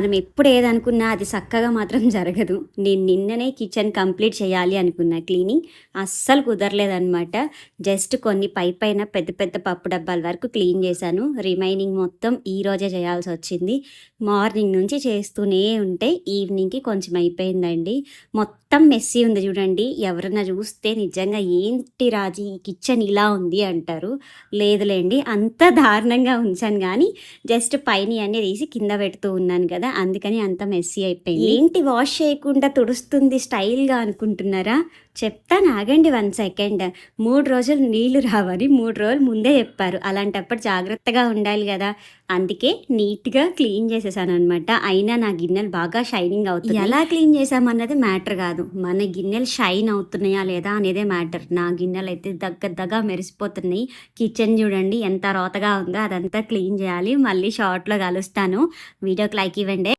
మనం ఎప్పుడు ఏదనుకున్నా అది చక్కగా మాత్రం జరగదు. నేను నిన్ననే కిచెన్ కంప్లీట్ చేయాలి అనుకున్నా క్లీనింగ్. అస్సలు కుదరలేదనమాట జస్ట్ కొన్ని పై పైన పెద్ద పెద్ద పప్పు డబ్బాల వరకు క్లీన్ చేశాను. రిమైనింగ్ మొత్తం ఈ రోజే చేయాల్సి వచ్చింది. మార్నింగ్ నుంచి చేస్తూనే ఉంటే ఈవినింగ్కి కొంచెం అయిపోయిందండి. మొత్తం మెస్సీ ఉంది చూడండి. ఎవరన్నా చూస్తే నిజంగా ఏంటి రాజీ ఈ కిచెన్ ఇలా ఉంది అంటారు. లేదులేండి అంత దారుణంగా ఉంచాను కానీ జస్ట్ పైన అన్నీ తీసి కింద పెడుతూ ఉన్నాను కదా. అందుకని అంత మెస్సీ అయిపోయింది. ఏంటి వాష్ చేయకుండా తుడుస్తుంది స్టైల్గా అనుకుంటున్నారా? చెప్తాను ఆగండి వన్ సెకండ్ మూడు రోజులు నీళ్ళు రావని మూడు రోజులు ముందే చెప్పారు. అలాంటప్పుడు జాగ్రత్తగా ఉండాలి కదా. అందుకే నీట్గా క్లీన్ చేసేసాను అనమాట అయినా నా గిన్నెలు బాగా షైనింగ్ అవుతుంది ఎలా క్లీన్ చేసామన్నది మ్యాటర్ కాదు. మన గిన్నెలు షైన్ అవుతున్నాయా లేదా అనేదే మ్యాటర్ నా గిన్నెలు అయితే దగ్గర దగ్గర మెరిసిపోతున్నాయి. కిచెన్ చూడండి ఎంత రోతగా ఉందో అదంతా క్లీన్ చేయాలి. మళ్ళీ షార్ట్లో కలుస్తాను. వీడియోకి లైక్ ఇవ్వండి.